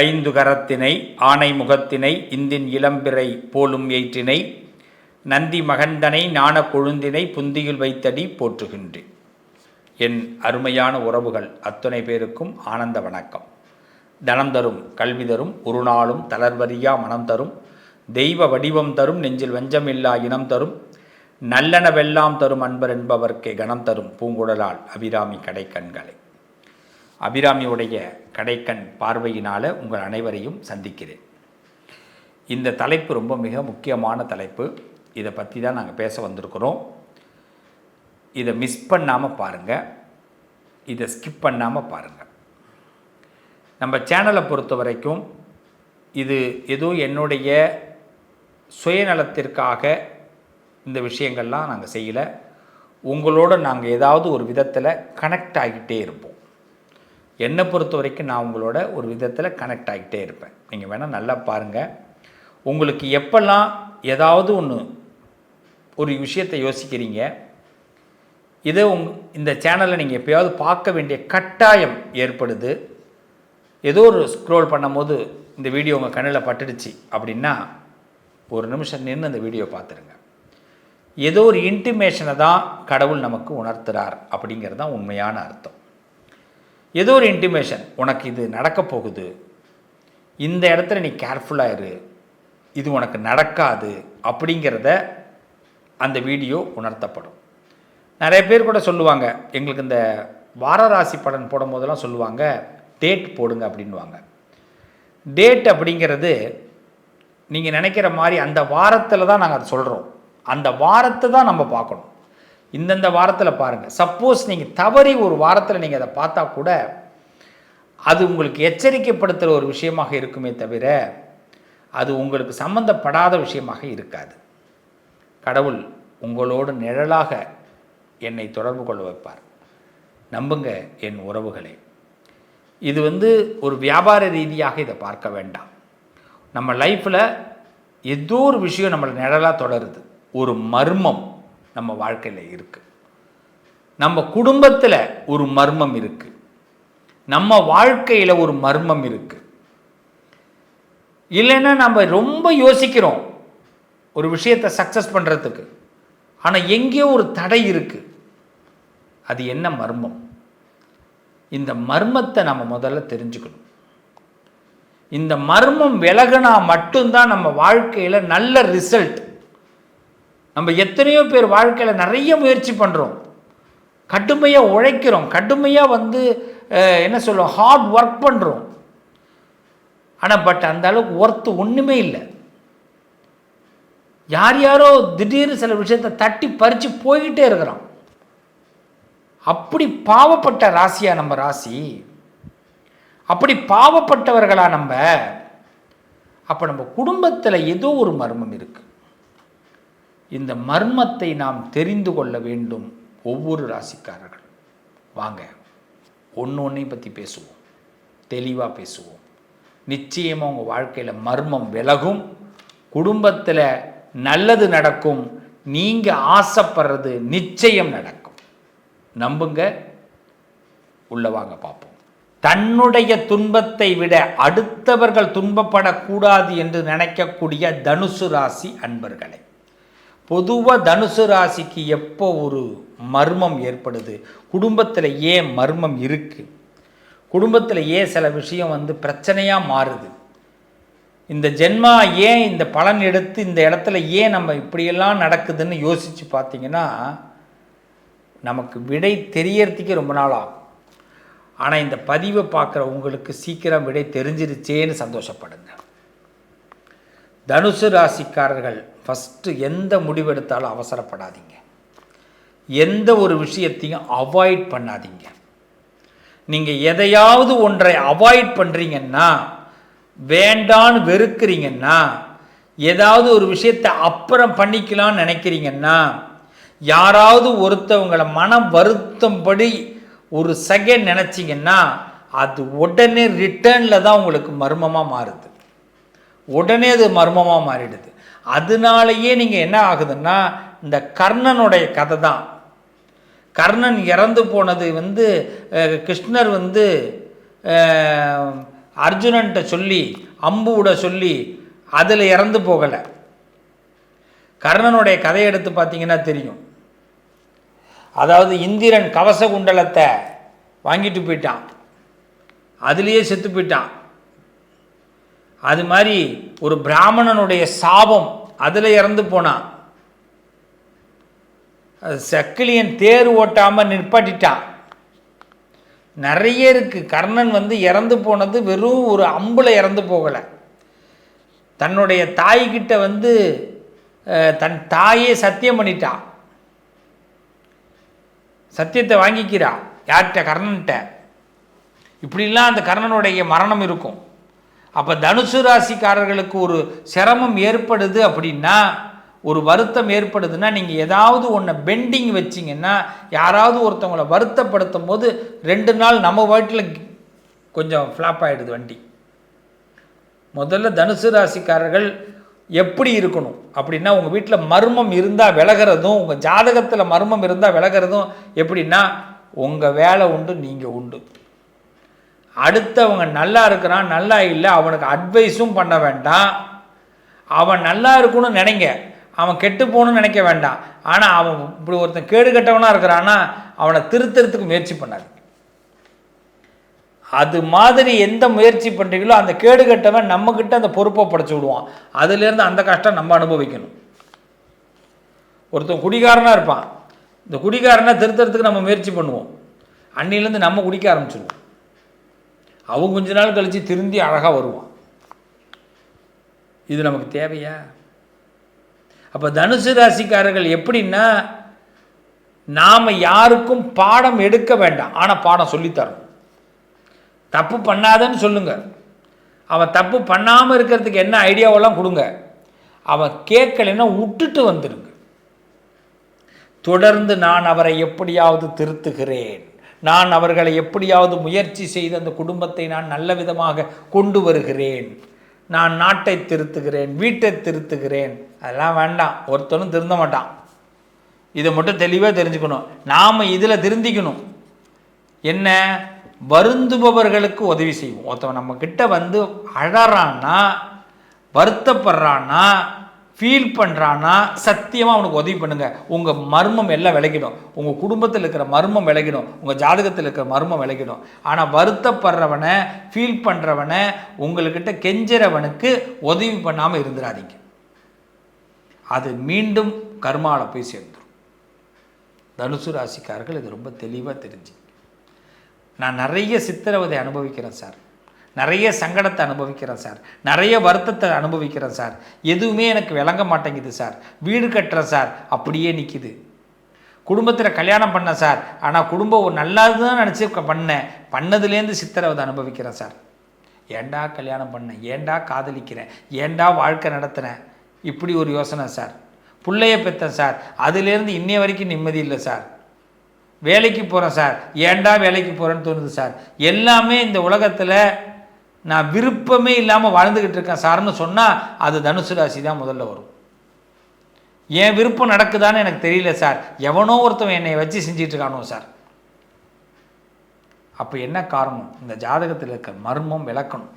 ஐந்து கரத்தினை ஆனை முகத்தினை இந்தின் இளம்பிறை போலும் ஏற்றினை நந்தி மகந்தனை ஞான கொழுந்தினை புந்தியில் வைத்தடி போற்றுகின்றேன். என் அருமையான உறவுகள் அத்தனை பேருக்கும் ஆனந்த வணக்கம். தனம் தரும் கல்வி தரும் ஒரு நாளும் தளர்வரியா மனம் தரும் தெய்வ வடிவம் தரும் நெஞ்சில் வஞ்சமில்லா இனம் தரும் நல்லனவெல்லாம் தரும் அன்பர் என்பவர்க்கே கணம் தரும் பூங்குடலால் அபிராமி கடைக்கண்களை. அபிராமியுடைய கடைக்கண் பார்வையினால் உங்கள் அனைவரையும் சந்திக்கிறேன். இந்த தலைப்பு ரொம்ப மிக முக்கியமான தலைப்பு. இதை பற்றி தான் நாங்கள் பேச வந்திருக்கிறோம். இதை மிஸ் பண்ணாமல் பாருங்கள் இதை ஸ்கிப் பண்ணாமல் பாருங்கள் நம்ம சேனலை பொறுத்த வரைக்கும் இது ஏதோ என்னுடைய சுயநலத்திற்காக இந்த விஷயங்கள்லாம் நாங்கள் செய்யலை. உங்களோட நாங்கள் ஏதாவது ஒரு விதத்தில் கனெக்ட் ஆகிட்டே இருப்போம். என்னை பொறுத்த வரைக்கும் நான் உங்களோட ஒரு விதத்தில் கனெக்ட் ஆகிட்டே இருப்பேன். நீங்கள் வேணால் நல்லா பாருங்கள் உங்களுக்கு எப்பெல்லாம் ஏதாவது ஒன்று ஒரு விஷயத்தை யோசிக்கிறீங்க இதை உங் இந்த சேனலை நீங்கள் எப்போயாவது பார்க்க வேண்டிய கட்டாயம் ஏற்படுது. ஏதோ ஒரு ஸ்க்ரோல் பண்ணும்போது இந்த வீடியோ உங்கள் கண்ணில் பட்டுடுச்சு அப்படின்னா ஒரு நிமிஷம் நின்று அந்த வீடியோ பார்த்துருங்க. ஏதோ ஒரு இன்டிமேஷனை தான் கடவுள் நமக்கு உணர்த்துறார் அப்படிங்கிறது தான் உண்மையான அர்த்தம். ஏதோ ஒரு இன்டிமேஷன் உனக்கு இது நடக்க போகுது. இந்த இடத்துல நீ கேர்ஃபுல்லாக இரு. இது உனக்கு நடக்காது. அப்படிங்கிறத அந்த வீடியோ உணர்த்தப்படும். நிறைய பேர் கூட சொல்லுவாங்க எங்களுக்கு இந்த வாரராசி பலன் போடும் போதெல்லாம் சொல்லுவாங்க டேட் போடுங்க அப்படின்வாங்க டேட் அப்படிங்கிறது நீங்கள் நினைக்கிற மாதிரி அந்த வாரத்தில் தான் நாங்கள் அதை சொல்கிறோம் அந்த வாரத்தை தான் நம்ம பார்க்கணும். இந்தந்த வாரத்தில் பாருங்கள் சப்போஸ் நீங்கள் தவறி ஒரு வாரத்தில் நீங்கள் அதை பார்த்தா கூட அது உங்களுக்கு எச்சரிக்கைப்படுத்துகிற ஒரு விஷயமாக இருக்குமே தவிர அது உங்களுக்கு சம்பந்தப்படாத விஷயமாக இருக்காது. கடவுள் உங்களோடு நிழலாக என்னை தொடர்பு கொள்ள வைப்பார். நம்புங்க என் உறவுகளே. இது வந்து ஒரு வியாபார ரீதியாக இதை பார்க்க வேண்டாம். நம்ம லைஃப்பில் ஏதோ ஒரு விஷயம் நம்மளை நிழலாக தொடருது. ஒரு மர்மம். நம்ம வாழ்க்கையில் இருக்குது நம்ம குடும்பத்தில் ஒரு மர்மம் இருக்குது நம்ம வாழ்க்கையில் ஒரு மர்மம் இருக்குது இல்லைன்னா நம்ம ரொம்ப யோசிக்கிறோம் ஒரு விஷயத்தை சக்ஸஸ் பண்ணுறதுக்கு ஆனால் எங்கேயோ ஒரு தடை இருக்குது அது என்ன மர்மம்? இந்த மர்மத்தை நம்ம முதல்ல தெரிஞ்சுக்கணும். இந்த மர்மம் விலகினா மட்டும்தான் நம்ம வாழ்க்கையில் நல்ல ரிசல்ட் நம்ம எத்தனையோ பேர் வாழ்க்கையில் நிறைய முயற்சி பண்ணுறோம் கடுமையாக உழைக்கிறோம். கடுமையாக வந்து என்ன சொல்லுவோம்? ஹார்ட் ஒர்க் பண்ணுறோம் ஆனால் பட் அந்த அளவுக்கு ஒர்த்து ஒன்றுமே இல்லை. யார் யாரோ திடீர்னு சில விஷயத்தை தட்டி பறித்து போய்கிட்டே இருக்கிறோம் அப்படி பாவப்பட்ட ராசியா நம்ம ராசி? அப்படி பாவப்பட்டவர்களா நம்ம? அப்போ நம்ம குடும்பத்தில் ஏதோ ஒரு மர்மம் இருக்குது இந்த மர்மத்தை நாம் தெரிந்து கொள்ள வேண்டும் ஒவ்வொரு ராசிக்காரர்கள். வாங்க ஒன்று ஒன்றையும் பற்றி பேசுவோம். தெளிவாக பேசுவோம். நிச்சயமாக உங்கள் வாழ்க்கையில் மர்மம் விலகும். குடும்பத்தில் நல்லது நடக்கும். நீங்கள் ஆசைப்படுறது நிச்சயம் நடக்கும். நம்புங்க. உள்ள வாங்க பார்ப்போம். தன்னுடைய துன்பத்தை விட அடுத்தவர்கள் துன்பப்படக்கூடாது என்று நினைக்கக்கூடிய தனுசு ராசி அன்பர்களை. பொதுவாக தனுசு ராசிக்கு எப்போ ஒரு மர்மம் ஏற்படுது? குடும்பத்தில் ஏன் மர்மம் இருக்குது குடும்பத்தில் ஏன் சில விஷயம் வந்து பிரச்சனையாக மாறுது. இந்த ஜென்மா ஏன் இந்த பலன் எடுத்து இந்த இடத்துல ஏன் நம்ம இப்படியெல்லாம் நடக்குதுன்னு யோசித்து பார்த்தீங்கன்னா நமக்கு விடை தெரியறதுக்கே ரொம்ப நாள் ஆகும். ஆனால் இந்த பதிவை பார்க்குற உங்களுக்கு சீக்கிரம் விடை தெரிஞ்சிருச்சேன்னு சந்தோஷப்படுங்க. தனுசு ராசிக்காரர்கள் ஃபஸ்ட்டு எந்த முடிவெடுத்தாலும் அவசரப்படாதீங்க. எந்த ஒரு விஷயத்தையும் அவாய்ட் பண்ணாதீங்க. நீங்கள் எதையாவது ஒன்றை அவாய்ட் பண்ணுறீங்கன்னா வேண்டான்னு வெறுக்கிறீங்கன்னா ஏதாவது ஒரு விஷயத்தை அப்புறம் பண்ணிக்கலாம்னு நினைக்கிறீங்கன்னா யாராவது ஒருத்தவங்களை மனம் வருத்தம்படி ஒரு செகண்ட் நினச்சிங்கன்னா அது உடனே ரிட்டர்னில் தான் உங்களுக்கு மர்மமாக மாறுது. உடனே அது மர்மமாக மாறிடுது. அதனாலேயே நீங்கள் என்ன ஆகுதுன்னா இந்த கர்ணனுடைய கதை தான். கர்ணன் இறந்து போனது வந்து கிருஷ்ணர் வந்து அர்ஜுனன்ட்ட சொல்லி அம்பு விட சொல்லி அதில் இறந்து போகலை. கர்ணனுடைய கதையை எடுத்து பார்த்தீங்கன்னா தெரியும். அதாவது இந்திரன் கவச குண்டலத்தை வாங்கிட்டு போயிட்டான். அதுலேயே செத்து போயிட்டான். அது மாதிரி ஒரு பிராமணனுடைய சாபம் அதில் இறந்து போனான் அது சக்கிலியன் தேர் ஓட்டாமல் நிற்பாட்டிட்டான் நிறைய இருக்குது கர்ணன் வந்து இறந்து போனது வெறும் ஒரு அம்புல இறந்து போகலை. தன்னுடைய தாய்கிட்ட வந்து தன் தாயே சத்தியம் பண்ணிட்டான் சத்தியத்தை வாங்கிக்கிறா. யார்கிட்ட? கர்ணன்கிட்ட இப்படிலாம் அந்த கர்ணனுடைய மரணம் இருக்கும். அப்போ தனுசு ராசிக்காரர்களுக்கு ஒரு சிரமம் ஏற்படுது அப்படின்னா ஒரு வருத்தம் ஏற்படுதுன்னா நீங்கள் ஏதாவது ஒன்று பெண்டிங் வச்சிங்கன்னா யாராவது ஒருத்தவங்கள வருத்தப்படுத்தும் போது ரெண்டு நாள் நம்ம வீட்டில் கொஞ்சம் ஃப்ளாப் ஆகிடுது வண்டி. முதல்ல தனுசு ராசிக்காரர்கள் எப்படி இருக்கணும் அப்படின்னா உங்கள் வீட்டில் மர்மம் இருந்தால் விலகிறதும் உங்கள் ஜாதகத்தில் மர்மம் இருந்தால் விலகிறதும் எப்படின்னா உங்கள் வேலை உண்டு நீங்கள் உண்டு. அடுத்தவங்க நல்லா இருக்கிறான் நல்லா இல்லை அவனுக்கு அட்வைஸும் பண்ண வேண்டாம். அவன் நல்லா இருக்கணும்னு நினைங்க. அவன் கெட்டு போகணும்னு நினைக்க வேண்டாம். ஆனால் அவன் இப்படி ஒருத்தன் கேடு கெட்டவனாக இருக்கிறான்னா அவனை திருத்தறதுக்கு முயற்சி பண்ணாது. அது மாதிரி எந்த முயற்சி பண்ணுறீங்களோ அந்த கேடு கெட்டவன் நம்மக்கிட்ட அந்த பொறுப்பை படைச்சு விடுவான். அதுலேருந்து அந்த கஷ்டம் நம்ம அனுபவிக்கணும். ஒருத்தன் குடிகாரனாக இருப்பான். இந்த குடிகாரனை திருத்தறதுக்கு நம்ம முயற்சி பண்ணுவோம். அன்னிலேருந்து நம்ம குடிக்க ஆரம்பிச்சிடுவோம் அவன் கொஞ்ச நாள் கழித்து திருந்தி அழகாக வருவான். இது நமக்கு தேவையா? அப்போ தனுசு ராசிக்காரர்கள் எப்படின்னா நாம் யாருக்கும் பாடம் எடுக்க வேண்டாம். ஆனால் பாடம் சொல்லித்தரணும். தப்பு பண்ணாதன்னு சொல்லுங்க. அவன் தப்பு பண்ணாமல் இருக்கிறதுக்கு என்ன ஐடியாவெல்லாம் கொடுங்க. அவன் கேட்கலைன்னா விட்டுட்டு வந்துடுங்க தொடர்ந்து நான் அவரை எப்படியாவது திருத்துகிறேன். நான் அவர்களை எப்படியாவது முயற்சி செய்து அந்த குடும்பத்தை நான் நல்ல விதமாக கொண்டு வருகிறேன். நான் நாட்டை திருத்துகிறேன் வீட்டை திருத்துகிறேன். அதெல்லாம் வேண்டாம். ஒருத்தனும் திருந்த மாட்டான். இதை மட்டும் தெளிவாக தெரிஞ்சுக்கணும். நாம் இதில் திருந்திக்கணும். என்ன? வருந்துபவர்களுக்கு உதவி செய்வோம். ஒருத்தவன் நம்ம கிட்ட வந்து அழறான்னா வருத்தப்படுறான்னா ஃபீல் பண்ணுறான்னா சத்தியமாக அவனுக்கு உதவி பண்ணுங்கள் உங்கள் மர்மம் எல்லாம் விளக்கிடும் உங்கள் குடும்பத்தில் இருக்கிற மர்மம் விளக்கிடும் உங்கள் ஜாதகத்தில் இருக்கிற மர்மம் விளக்கிடும் ஆனால் வருத்தப்படுறவனை ஃபீல் பண்ணுறவனை உங்கள்கிட்ட கெஞ்சுறவனுக்கு உதவி பண்ணாமல் இருந்துடாதீங்க அது மீண்டும் கர்மாவில் போய் சேர்ந்துடும் தனுசு ராசிக்காரர்கள் இது ரொம்ப தெளிவாக தெரிஞ்சு நான் நிறைய சித்திரவதை அனுபவிக்கிறேன் சார். நிறைய சங்கடத்தை அனுபவிக்கிறேன் சார். நிறைய வருத்தத்தை அனுபவிக்கிறேன் சார். எதுவுமே எனக்கு விளங்க மாட்டேங்குது சார். வீடு கட்டுறேன் சார். அப்படியே நிற்கிது குடும்பத்தில் கல்யாணம் பண்ணேன் சார். ஆனால் குடும்பம் நல்லது தான் நினச்சி பண்ணேன். பண்ணதுலேருந்து சித்திரவதை அனுபவிக்கிறேன் சார். ஏண்டா கல்யாணம் பண்ணேன்? ஏண்டா காதலிக்கிறேன்? ஏண்டா வாழ்க்கை நடத்துனேன் இப்படி ஒரு யோசனை சார். பிள்ளைய பெற்றேன் சார். அதுலேருந்து இன்னைய வரைக்கும் நிம்மதி இல்லை சார். வேலைக்கு போகிறேன் சார். ஏன்டா வேலைக்கு போகிறேன்னு தோணுது சார். எல்லாமே இந்த உலகத்தில் நான் விருப்பமே இல்லாமல் வாழ்ந்துக்கிட்டு இருக்கேன் சார்னு சொன்னால் அது தனுசு ராசி தான் முதல்ல வரும். என் விருப்பம் நடக்குதான்னு எனக்கு தெரியல சார். எவனோ ஒருத்தவன் என்னை வச்சு செஞ்சிட்டு இருக்கானோ சார். அப்போ என்ன காரணம்? இந்த ஜாதகத்தில் இருக்க மர்மம் விளக்கணும்.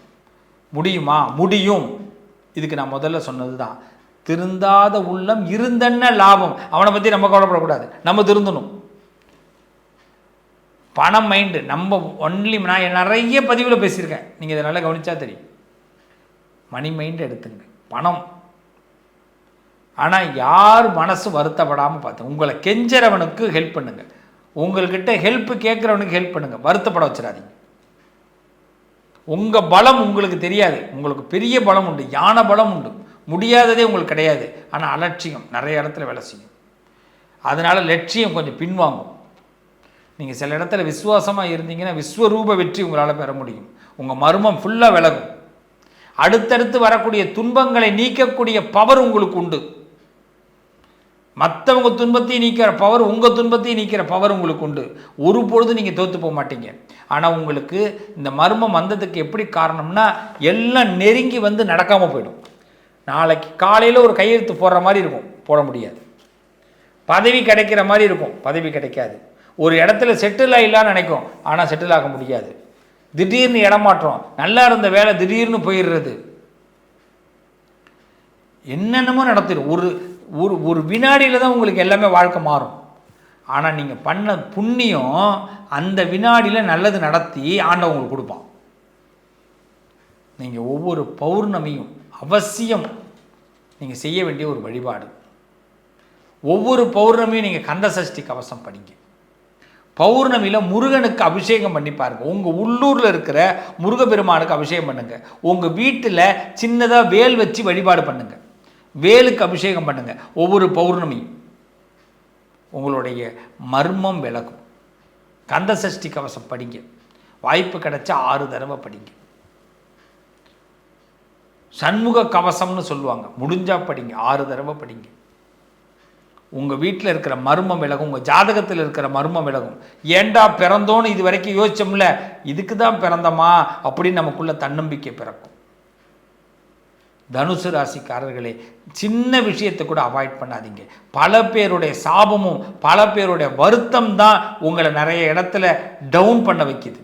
முடியுமா? முடியும். இதுக்கு நான் முதல்ல சொன்னது தான் திருந்தாத உள்ளம் இருந்தென்ன லாபம். அவனை பற்றி நம்ம கவலைப்படக்கூடாது. நம்ம திருந்தணும். பணம் மைண்டு நம்ம ஒன்லி நான் நிறைய பதிவில் பேசியிருக்கேன். நீங்கள் இதை நல்லா கவனித்தா தெரியும். மணி மைண்டு எடுத்துங்க. பணம். ஆனால் யார் மனசு வருத்தப்படாமல் பார்த்து உங்களை கெஞ்சறவனுக்கு ஹெல்ப் பண்ணுங்கள் உங்கள்கிட்ட ஹெல்ப் கேட்குறவனுக்கு ஹெல்ப் பண்ணுங்கள் வருத்தப்பட வச்சிடாதீங்க. உங்கள் பலம் உங்களுக்கு தெரியாது. உங்களுக்கு பெரிய பலம் உண்டு யானை பலம் உண்டு. முடியாததே உங்களுக்கு கிடையாது. ஆனால் அலட்சியம் நிறைய இடத்துல வேலை செய்யும். அதனால் லட்சியம் கொஞ்சம் பின்வாங்கும். நீங்கள் சில இடத்துல விசுவாசமாக இருந்தீங்கன்னா விஸ்வரூப வெற்றி உங்களால் பெற முடியும். உங்கள் மர்மம் ஃபுல்லாக விலகும். அடுத்தடுத்து வரக்கூடிய துன்பங்களை நீக்கக்கூடிய பவர் உங்களுக்கு உண்டு. மற்றவங்க துன்பத்தையும் நீக்கிற பவர் உங்கள் துன்பத்தையும் நீக்கிற பவர் உங்களுக்கு உண்டு. ஒரு பொழுது நீங்கள் தோற்று போக மாட்டீங்க. ஆனால் உங்களுக்கு இந்த மர்மம் வந்ததுக்கு எப்படி காரணம்னா எல்லாம் நெருங்கி வந்து நடக்காமல் போயிடும். நாளைக்கு காலையில் ஒரு கையெழுத்து போடுற மாதிரி இருக்கும். போட முடியாது. பதவி கிடைக்கிற மாதிரி இருக்கும். பதவி கிடைக்காது. ஒரு இடத்துல செட்டில் ஆகிடலான்னு நினைக்கும். ஆனால் செட்டில் ஆக முடியாது. திடீர்னு இடமாற்றம் நல்லா இருந்த வேலை திடீர்னு போயிடுறது. என்னென்னமோ நடத்திடும். ஒரு ஒரு ஒரு வினாடியில் தான் உங்களுக்கு எல்லாமே வாழ்க்கை மாறும். ஆனால் நீங்கள் பண்ண புண்ணியம் அந்த வினாடியில் நல்லது நடத்தி ஆண்டவன் உங்களுக்கு கொடுப்பான். நீங்கள் ஒவ்வொரு பௌர்ணமியும் அவசியம் நீங்கள் செய்ய வேண்டிய ஒரு வழிபாடு. ஒவ்வொரு பௌர்ணமியும் நீங்கள் கந்த சஷ்டி கவசம் படிங்க. பௌர்ணமியில் முருகனுக்கு அபிஷேகம் பண்ணி பாருங்கள் உங்கள் உள்ளூரில் இருக்கிற முருகப்பெருமானுக்கு அபிஷேகம் பண்ணுங்கள் உங்கள் வீட்டில் சின்னதாக வேல் வச்சு வழிபாடு பண்ணுங்க. வேலுக்கு அபிஷேகம் பண்ணுங்கள் ஒவ்வொரு பௌர்ணமி உங்களுடைய மர்மம் விலகும். கந்த சஷ்டி கவசம் படிங்க. வாய்ப்பு கிடைச்சா ஆறு தடவை படிங்க. சண்முக கவசம்னு சொல்லுவாங்க. முடிஞ்சா படிங்க. ஆறு தடவை படிங்க. உங்கள் வீட்டில் இருக்கிற மர்மம் விலகும் உங்கள் ஜாதகத்தில் இருக்கிற மர்மம் விலகும். ஏண்டா பிறந்தோன்னு இது வரைக்கும் யோசிச்சோம்ல? இதுக்கு தான் பிறந்தமா? அப்படின்னு நமக்குள்ள தன்னம்பிக்கை பிறக்கும். தனுசு ராசிக்காரர்களே சின்ன விஷயத்தை கூட அவாய்ட் பண்ணாதீங்க. பல பேருடைய சாபமும் பல பேருடைய வருத்தம் தான் உங்களை நிறைய இடத்துல டவுன் பண்ண வைக்கிது.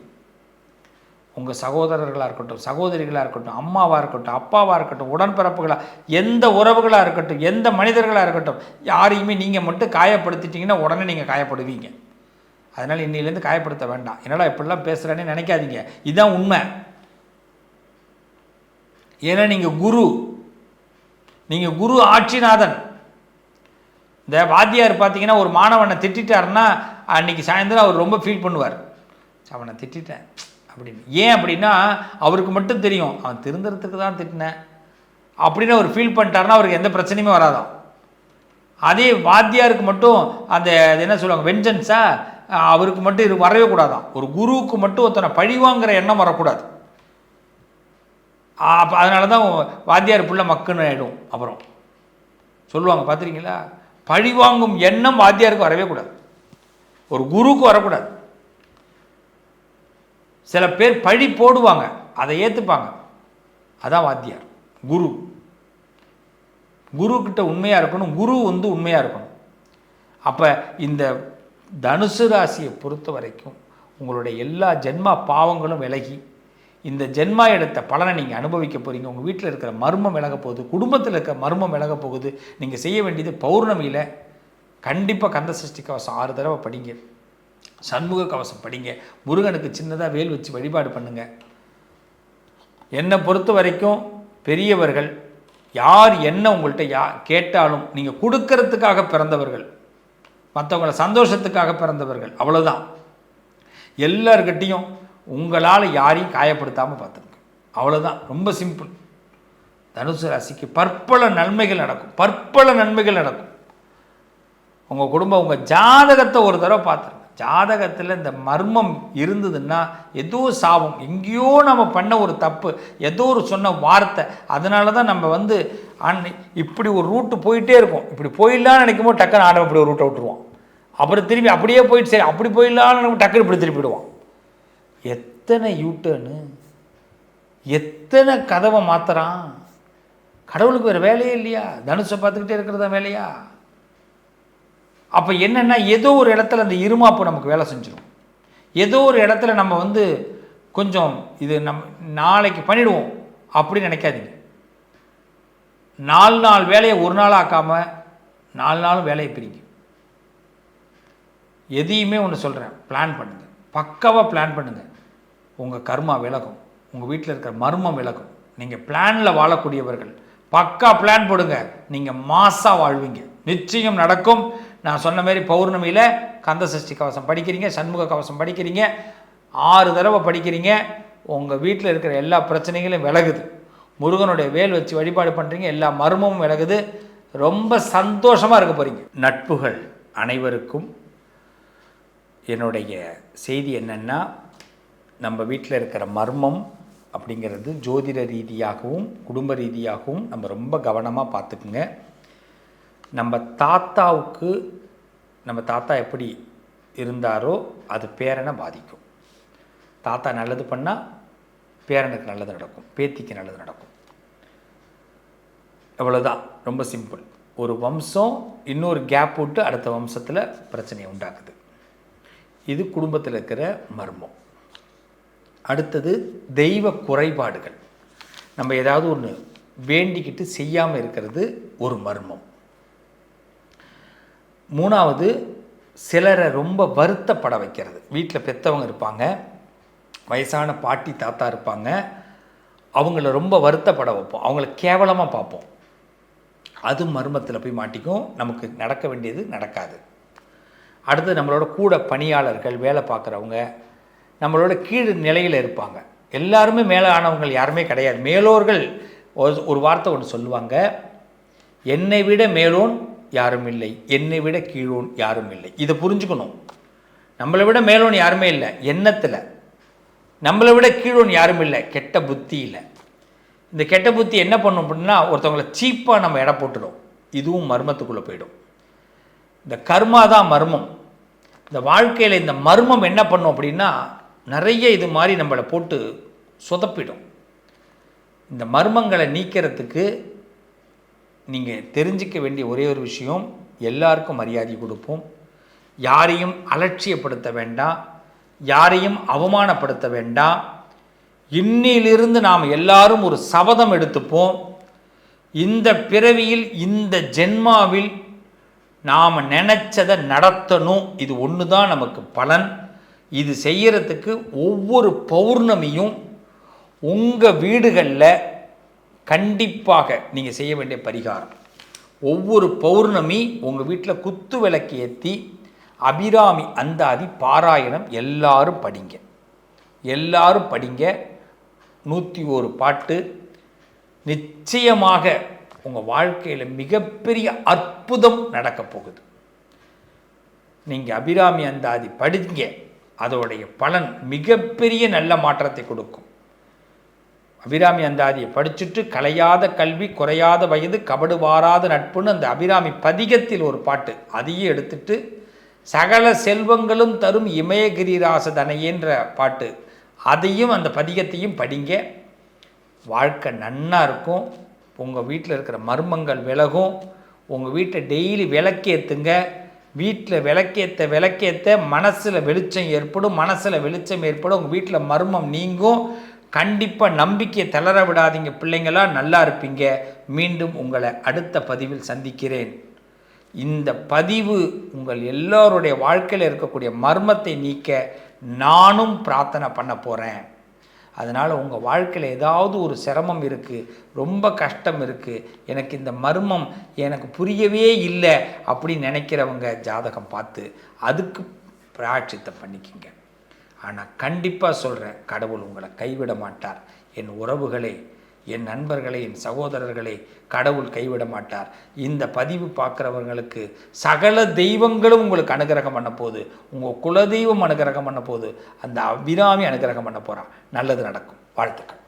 உங்கள் சகோதரர்களாக இருக்கட்டும் சகோதரிகளாக இருக்கட்டும் அம்மாவாக இருக்கட்டும் அப்பாவாக இருக்கட்டும் உடன்பிறப்புகளாக எந்த உறவுகளாக இருக்கட்டும் எந்த மனிதர்களாக இருக்கட்டும் யாரையுமே நீங்கள் மட்டும் காயப்படுத்திட்டிங்கன்னா உடனே நீங்கள் காயப்படுவீங்க. அதனால் இன்னிலேருந்து காயப்படுத்த வேண்டாம். என்னடா இப்படிலாம் பேசுகிறேன்னு நினைக்காதீங்க. இதுதான் உண்மை. ஏன்னா நீங்கள் குரு. நீங்கள் குரு ஆட்சிநாதன். இந்த வாத்தியார் பார்த்தீங்கன்னா ஒரு மாணவனை திட்டாருன்னா அன்றைக்கி சாயந்தரம் அவர் ரொம்ப ஃபீல் பண்ணுவார். அவனை திட்டேன் அப்படின்னு. ஏன் அப்படின்னா அவருக்கு மட்டும் தெரியும் அவன் திருந்துறதுக்கு தான் திட்டினேன். அப்படின்னு அவர் ஃபீல் பண்ணிட்டாருன்னா அவருக்கு எந்த பிரச்சனையுமே வராதான் அதே வாத்தியாருக்கு மட்டும் அந்த என்ன சொல்லுவாங்க வெஞ்சன்ஸா அவருக்கு மட்டும் இது வரவே கூடாதான் ஒரு குருவுக்கு மட்டும் ஒருத்தனை பழிவாங்கிற எண்ணம் வரக்கூடாது. அப்போ அதனால தான் வாத்தியார் புள்ள மக்குன்னு ஆகிடும் அப்புறம். சொல்லுவாங்க பார்த்துருக்கீங்களா பழிவாங்கும் எண்ணம் வாத்தியாருக்கு வரவே கூடாது. ஒரு குருவுக்கு வரக்கூடாது. சில பேர் பழி போடுவாங்க. அதை ஏற்றுப்பாங்க அதான் வாத்தியார். குரு. குரு உண்மையாக இருக்கணும். குரு வந்து உண்மையாக இருக்கணும். அப்போ இந்த தனுசு ராசியை பொறுத்த வரைக்கும் உங்களுடைய எல்லா ஜென்மா பாவங்களும் விலகி இந்த ஜென்மா எடுத்த பலனை நீங்கள் அனுபவிக்க போகிறீங்க உங்கள் வீட்டில் இருக்கிற மர்மம் விலக போகுது. குடும்பத்தில் இருக்கிற மர்மம் விலக போகுது. நீங்கள் செய்ய வேண்டியது பௌர்ணமியில் கண்டிப்பாக கந்த சஷ்டி கவசம் ஆறு தடவை படிங்க. சண்முக கவசம் படிங்க. முருகனுக்கு சின்னதாக வேல் வச்சு வழிபாடு பண்ணுங்க. என்னை பொறுத்த வரைக்கும் பெரியவர்கள் யார் என்ன உங்கள்கிட்ட யா கேட்டாலும் நீங்கள் கொடுக்கறதுக்காக பிறந்தவர்கள் மற்றவங்கள சந்தோஷத்துக்காக பிறந்தவர்கள் அவ்வளோதான் எல்லார்கிட்டையும் உங்களால் யாரையும் காயப்படுத்தாமல் பார்த்துருங்க அவ்வளோதான் ரொம்ப சிம்பிள். தனுசு ராசிக்கு பற்பல நன்மைகள் நடக்கும். பற்பல நன்மைகள் நடக்கும். உங்கள் குடும்பம் உங்கள் ஜாதகத்தை ஒரு தடவை பார்த்துருங்க. ஜாதகத்தில் இந்த மர்மம் இருந்ததுன்னா ஏதோ சாபம். எங்கேயோ நம்ம பண்ண ஒரு தப்பு ஏதோ ஒரு சொன்ன வார்த்தை. அதனால தான் நம்ம வந்து அன் இப்படி ஒரு ரூட்டு போயிட்டே இருக்கும். இப்படி போயிடலான்னு நினைக்கும் போது டக்குன்னு ஆடம் இப்படி ஒரு ரூட்டை விட்டுருவோம் அப்புறம் திரும்பி அப்படியே போயிட்டு சரி அப்படி போயிடலான்னு நினைக்கும் டக்குன்னு இப்படி திருப்பிடுவோம் எத்தனை யூட்டர்னு எத்தனை கதவை மாத்துறான்? கடவுளுக்கு வேறு வேலையே இல்லையா? தனுஷை பார்த்துக்கிட்டே இருக்கிறதா வேலையா? அப்போ என்னென்னா ஏதோ ஒரு இடத்துல அந்த இருமாப்பு நமக்கு வேலை செஞ்சிடும் ஏதோ ஒரு இடத்துல நம்ம வந்து கொஞ்சம் இது நம் நாளைக்கு பண்ணிடுவோம் அப்படின்னு நினைக்காதீங்க. நாலு நாள் வேலையை ஒரு நாள் ஆக்காமல் நாலு நாளும் வேலையை பிரிங்க. எதையுமே ஒன்று சொல்கிறேன் பிளான் பண்ணுங்கள் பக்காவாக பிளான் பண்ணுங்கள் உங்கள் கர்மா விலகும். உங்கள் வீட்டில் இருக்கிற மர்மம் விலகும். நீங்கள் பிளானில் வாழக்கூடியவர்கள். பக்கா பிளான் போடுங்க. நீங்கள் மாசாக வாழ்வீங்க. நிச்சயம் நடக்கும். நான் சொன்ன மாதிரி பௌர்ணமியில் கந்த சஷ்டி கவசம் படிக்கிறீங்க சண்முக கவசம் படிக்கிறீங்க ஆறு தடவை படிக்கிறீங்க உங்கள் வீட்டில் இருக்கிற எல்லா பிரச்சனைகளும் விலகுது. முருகனுடைய வேல் வச்சு வழிபாடு பண்ணுறீங்க எல்லா மர்மமும் விலகுது. ரொம்ப சந்தோஷமாக இருக்க போகிறீங்க நட்புகள் அனைவருக்கும் என்னுடைய செய்தி என்னென்னா நம்ம வீட்டில் இருக்கிற மர்மம் அப்படிங்கிறது ஜோதிட ரீதியாகவும் குடும்ப ரீதியாகவும் நம்ம ரொம்ப கவனமாக பார்த்துக்குங்க. நம்ம தாத்தாவுக்கு நம்ம தாத்தா எப்படி இருந்தாரோ அது பேரனை பாதிக்கும். தாத்தா நல்லது பண்ணால் பேரனுக்கு நல்லது நடக்கும். பேத்திக்கு நல்லது நடக்கும். எவ்வளோதான் ரொம்ப சிம்பிள் ஒரு வம்சம் இன்னொரு கேப் விட்டு அடுத்த வம்சத்தில் பிரச்சனையை உண்டாக்குது. இது குடும்பத்தில் இருக்கிற மர்மம். அடுத்தது தெய்வ குறைபாடுகள். நம்ம ஏதாவது ஒன்று வேண்டிக்கிட்டு செய்யாமல் இருக்கிறது ஒரு மர்மம். மூணாவது சிலரை ரொம்ப வருத்தப்பட வைக்கிறது. வீட்டில் பெற்றவங்க இருப்பாங்க வயசான பாட்டி தாத்தா இருப்பாங்க அவங்கள ரொம்ப வருத்தப்பட வைப்போம். அவங்கள கேவலமாக பார்ப்போம். அது மர்மத்தில் போய் மாட்டிக்கும். நமக்கு நடக்க வேண்டியது நடக்காது. அடுத்து நம்மளோட கூட பணியாளர்கள் வேலை பார்க்குறவங்க நம்மளோட கீழ் நிலையில் இருப்பாங்க. எல்லாருமே மேலே ஆனவங்க யாருமே கிடையாது. மேலோர்கள் ஒரு- ஒரு வார்த்தை ஒன்று சொல்லுவாங்க. என்னை விட மேலோன் யாரும் இல்லை என்னை விட கீழோன் யாரும் இல்லை இதை புரிஞ்சுக்கணும். நம்மளை விட மேலோன் யாருமே இல்லை. எண்ணத்தில். நம்மளை விட கீழோன் யாரும் இல்லை. கெட்ட புத்தி இல்லை. இந்த கெட்ட புத்தி என்ன பண்ணும் அப்படின்னா ஒருத்தவங்களை சீப்பாக நம்ம எடை போட்டுடும். இதுவும் மர்மத்துக்குள்ளே போயிடும். இந்த கர்மா தான் மர்மம். இந்த வாழ்க்கையில் இந்த மர்மம் என்ன பண்ணும் அப்படின்னா நிறைய இது மாதிரி நம்மளை போட்டு சொதப்பிடும். இந்த மர்மங்களை நீக்கிறதுக்கு நீங்கள் தெரிஞ்சிக்க வேண்டிய ஒரே ஒரு விஷயம் எல்லாருக்கும் மரியாதை கொடுப்போம். யாரையும் அலட்சியப்படுத்த வேண்டாம். யாரையும் அவமானப்படுத்த வேண்டாம். இன்னிலிருந்து நாம் எல்லாரும் ஒரு சபதம் எடுத்துப்போம். இந்த பிறவியில் இந்த ஜென்மாவில் நாம் நினச்சதை நடத்தணும். இது ஒன்று தான் நமக்கு பலன். இது செய்கிறதுக்கு ஒவ்வொரு பௌர்ணமியும் உங்கள் வீடுகளில் கண்டிப்பாக நீங்கள் செய்ய வேண்டிய பரிகாரம். ஒவ்வொரு பௌர்ணமி உங்கள் வீட்டில் குத்து விளக்கு ஏற்றி அபிராமி அந்தாதி பாராயணம் எல்லாரும் படிங்க. எல்லாரும் படிங்க. நூற்றி ஒரு பாட்டு. நிச்சயமாக உங்கள் வாழ்க்கையில் மிகப்பெரிய அற்புதம் நடக்கப் போகுது. நீங்கள் அபிராமி அந்தாதி படிங்க. அதோடைய பலன் மிகப்பெரிய நல்ல மாற்றத்தை கொடுக்கும். அபிராமி அந்தாதியை படிச்சுட்டு கலையாத கல்வி குறையாத வயது கபடு வாராத நட்புன்னு அந்த அபிராமி பதிகத்தில் ஒரு பாட்டு. அதையும் எடுத்துட்டு சகல செல்வங்களும் தரும் இமயகிரிராசதனையன்ற பாட்டு. அதையும் அந்த பதிகத்தையும் படிங்க. வாழ்க்கை நன்னா இருக்கும். உங்கள் வீட்டில் இருக்கிற மர்மங்கள் விலகும். உங்கள் வீட்டை டெய்லி விளக்கேற்றுங்க வீட்டில் விளக்கேற்ற விளக்கேற்ற மனசில் வெளிச்சம் ஏற்படும். மனசில் வெளிச்சம் ஏற்படும். உங்கள் வீட்டில் மர்மம் நீங்கும். கண்டிப்பாக நம்பிக்கையை தளர விடாதீங்க. பிள்ளைங்களா நல்லா இருப்பீங்க. மீண்டும் உங்களை அடுத்த பதிவில் சந்திக்கிறேன். இந்த பதிவு உங்கள் எல்லோருடைய வாழ்க்கையில் இருக்கக்கூடிய மர்மத்தை நீக்க நானும் பிரார்த்தனை பண்ண போகிறேன் அதனால் உங்கள் வாழ்க்கையில் ஏதாவது ஒரு சிரமம் இருக்குது ரொம்ப கஷ்டம் இருக்குது எனக்கு இந்த மர்மம் எனக்கு புரியவே இல்லை அப்படின்னு நினைக்கிறவங்க ஜாதகம் பார்த்து அதுக்கு பிராட்சித்தை பண்ணிக்கிங்க. ஆனால் கண்டிப்பாக சொல்கிறேன் கடவுள் உங்களை கைவிட மாட்டார். என் உறவுகளே என் நண்பர்களே என் சகோதரர்களே கடவுள் கைவிட மாட்டார். இந்த பதிவு பார்க்குறவங்களுக்கு சகல தெய்வங்களும் உங்களுக்கு அனுகிரகம் பண்ண போகுது உங்கள் குலதெய்வம் அனுகிரகம் பண்ண போகுது அந்த அபிராமி அனுகிரகம் பண்ண போகிறான் நல்லது நடக்கும். வாழ்த்துக்கள்.